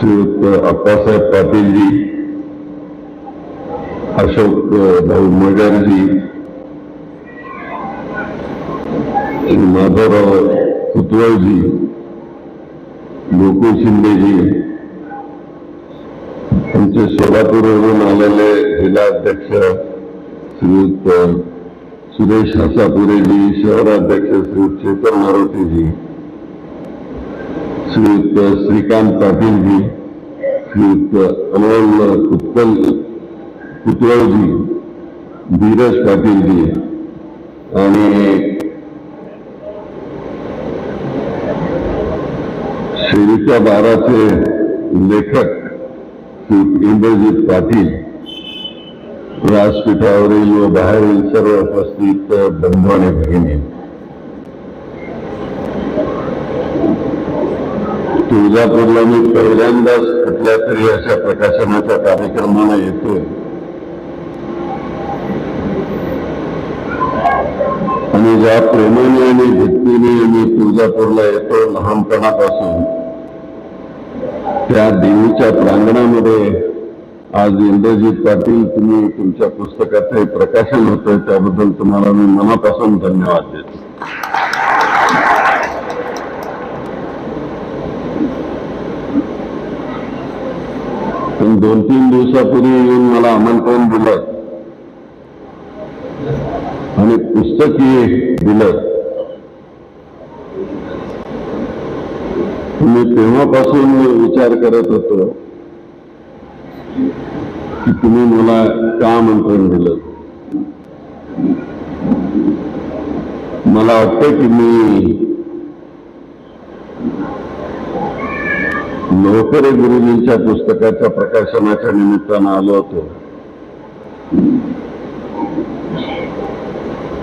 श्रीयुक्त अप्पासाहेब पाटीलजी अशोक भाऊ मगरजी माधवराव कुतवळजी गोकुळ शिंदेजी आमचे सोलापूरवरून आलेले जिल्हाध्यक्ष श्रीयुक्त सुरेश हसापुरेजी शहराध्यक्ष श्री चेतन मारुतीजी श्रीयुक्त श्रीकांत पाटीलजी श्रीयुक्त अमोल उत्पल कुतवळजी धीरज पाटीलजी आणि शेरीच्या बाराचे लेखक इंद्रजित पाटील व्यासपीठावरील व बाहेरील सर्व उपस्थित बंधू आणि भगिनी तुळजापूरला मी पहिल्यांदाच कुठल्या तरी अशा प्रकाशनाच्या कार्यक्रमाला येतोय. आणि ज्या प्रेमाने आणि भक्तीने मी तुळजापूरला येतो लहानपणापासून त्या देवीच्या प्रांगणामध्ये आज इंद्रजित पाटील तुम्ही तुमच्या पुस्तकाचं हे प्रकाशन होतंय त्याबद्दल तुम्हाला मी मनापासून धन्यवाद देतो. पण दोन तीन दिवसापूर्वी येऊन मला आमंत्रण दिलं. आणि पुस्तकही दिलं. मी तेव्हापासून विचार करत होतो की तुम्ही मला का आमंत्रण दिलं? मला वाटतं की मी लोकरे गुरुजींच्या पुस्तकाच्या प्रकाशनाच्या निमित्तानं आलो होतो.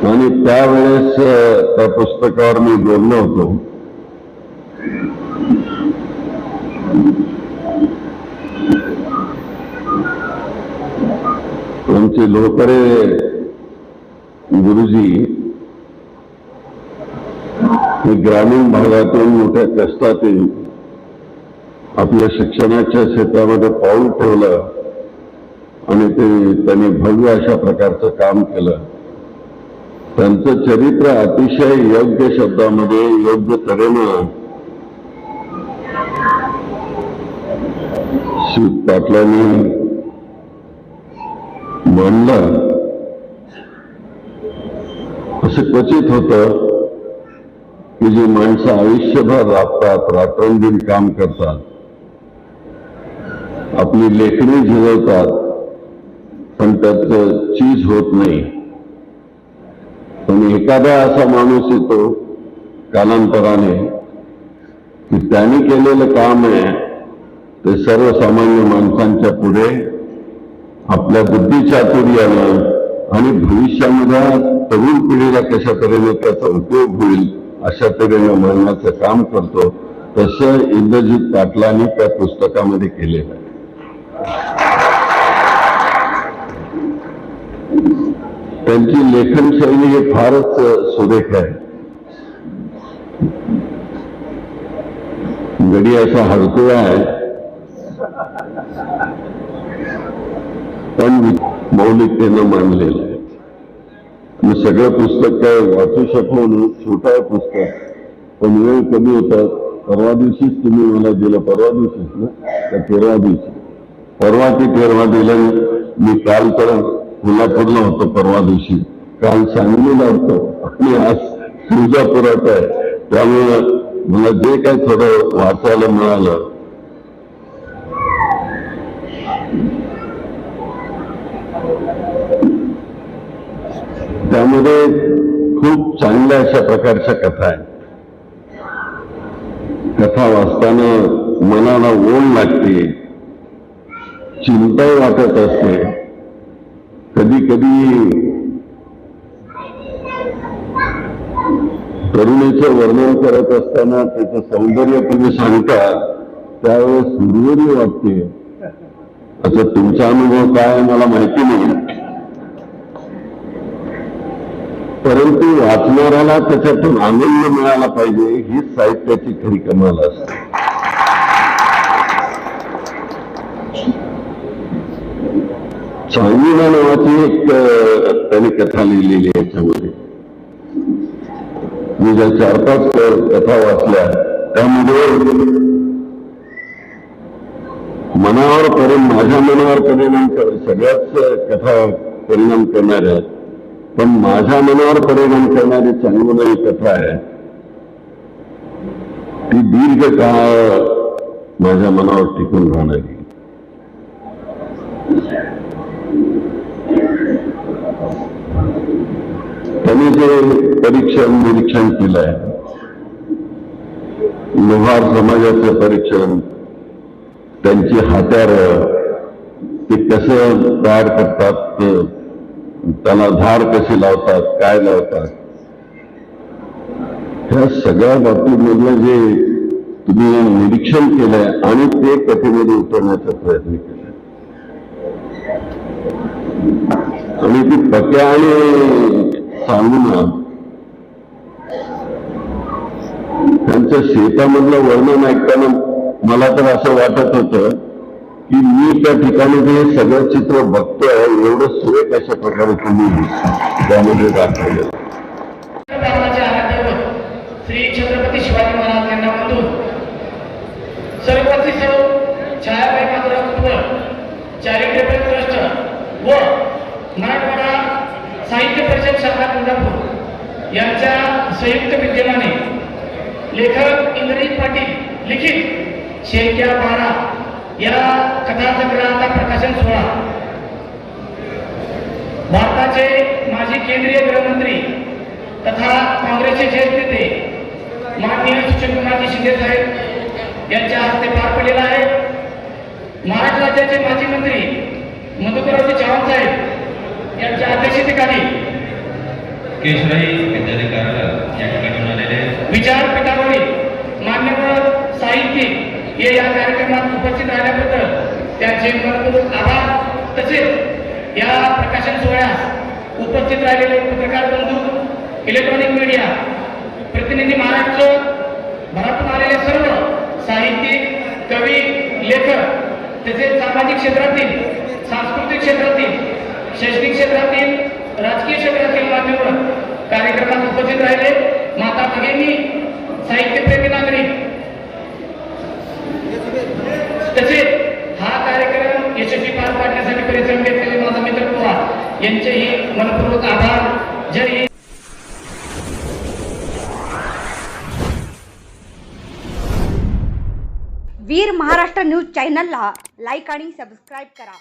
आणि त्यावेळेस त्या पुस्तकावर मी बोललो होतो. आमचे लोकरे गुरुजी हे ग्रामीण भागातून मोठ्या कष्टातून आपल्या शिक्षणाच्या क्षेत्रामध्ये पाऊल ठेवलं आणि ते त्यांनी भव्य अशा प्रकारचं काम केलं. त्यांचं चरित्र अतिशय योग्य शब्दामध्ये योग्य तऱ्हेनं श्री पाटलांनी मानलं असं क्वचित होतं की जी माणसं आयुष्यभर राबतात रात्रंदिन काम करतात आपली लेखणी झिजवतात पण त्याचं चीज होत नाही. पण एखादा असा माणूस येतो कालांतराने की त्यांनी केलेलं काम आहे ते सर्वसामान्य माणसांच्या पुढे आपल्या बुद्धिचातुर्यानं आणि भविष्यामध्ये तरुण पिढीला कशा तऱ्हेने त्याचा उपयोग होईल अशा तऱ्हेने म्हणण्याचं काम करतो तसं इंद्रजित पाटलांनी त्या पुस्तकामध्ये केलेलं आहे. त्यांची लेखन शैली ही। फारच सुरेख आहे गडी असा हरतोय आहे पण मौलिकतेनं मांडलेलं आहे मी सगळं पुस्तक काय वाचू शकलो म्हणून छोटं आहे पुस्तक पण वेळ कमी होता परवा दिवशीच तुम्ही मला दिलं परवा दिवशीच ना तेरवा दिवशी परवा ते तेरवा दिलं मी काल तर कोल्हापूरला होतो परवा दिवशी. काल सांगलीला होतो. आणि आज तुळजापुरात आहे. त्यामुळे मला जे काही थोडं वाचायला मिळालं. त्यामध्ये खूप चांगल्या अशा प्रकारच्या कथा आहेत. कथा वाचताना मनाला ओढ लागते. चिंताही वाटत असते. कधी कधी करुणेचं वर्णन करत असताना त्याचं सौंदर्य तुम्ही सांगता त्यावेळेस सुरवरी वाटते. असं तुमचा अनुभव काय आहे मला माहिती नाही. परंतु वाचणाऱ्याला त्याच्यातून आनंद मिळाला पाहिजे हीच साहित्याची खरी कमाल असते. सांगीना नावाची एक त्याने कथा लिहिलेली आहे याच्यामध्ये मी ज्या चार पाच कथा वाचल्या त्यामध्ये मनावर परिणाम माझ्या मनावर परिणाम कर सगळ्याच कथा परिणाम करणाऱ्या आहेत पण माझ्या मनावर परिणाम करणारी चांगली कथा आहे ती दीर्घ काळ माझ्या मनावर टिकून राहणारी. त्यांनी जे परीक्षण निरीक्षण केलंय. लोहार समाजाचं परीक्षण. त्यांची हात्यार, ते कसं तयार करतात त्याला धार कशी लावतात, काय लावतात. ह्या सगळ्या बाबतीमधलं जे तुम्ही निरीक्षण केलंय आणि ते कथेमध्ये उतरण्याचा प्रयत्न केलाय. आणि ती पक्या आणि सांगून त्यांच्या शेतामधलं वर्णन ऐकताना मला तर असं वाटत होतं की मी त्या ठिकाणी जे सगळं चित्र बघतोय एवढं सुरेख अशा प्रकारे तुम्ही त्यामध्ये दाखवलं? श्री छत्रपती शिवाजी महाराज यांना वंदून यांच्या संयुक्त विद्यमाने लेखक इंद्रजित पाटील लिखित शेरक्या बारा या कथासंग्रहाचा प्रकाशन सोहळा. भारताचे माजी केंद्रीय गृहमंत्री तथा काँग्रेसचे ज्येष्ठ नेते माननीय सुशीलकुमारजी शिंदे साहेब यांच्या हस्ते पार पडलेला आहे. महाराष्ट्र राज्याचे माजी मंत्री मधुकरजी चव्हाण साहेब यांच्या अध्यक्षतेखाली केशराई विद्यालय कार्यालय या ठिकाणी आलेले विचारपीठावरील मान्यवर साहित्यिक हे या कार्यक्रमात उपस्थित राहिल्याबद्दल त्यांचे मनपूर्वक आभार. तसेच या प्रकाशन सोहळ्यास उपस्थित राहिलेले पत्रकार बंधू इलेक्ट्रॉनिक मीडिया प्रतिनिधी महाराष्ट्र भरातून आलेले सर्व साहित्यिक कवी लेखक तसेच सामाजिक क्षेत्रातील सांस्कृतिक क्षेत्रातील शैक्षणिक क्षेत्रातील राजकीय क्षेत्रातील मान्यवर कार्यक्रमात उपस्थित राहिले. माता भगिनी साहित्यप्रेमी नागरिक तसेच हा कार्यक्रम यशस्वी पार पाडण्यासाठी परिश्रम घेतलेले माझा मित्र पवार यांचेही मनपूर्वक आभार. जय हिंद. वीर महाराष्ट्र न्यूज चॅनलला लाईक आणि सबस्क्राईब करा.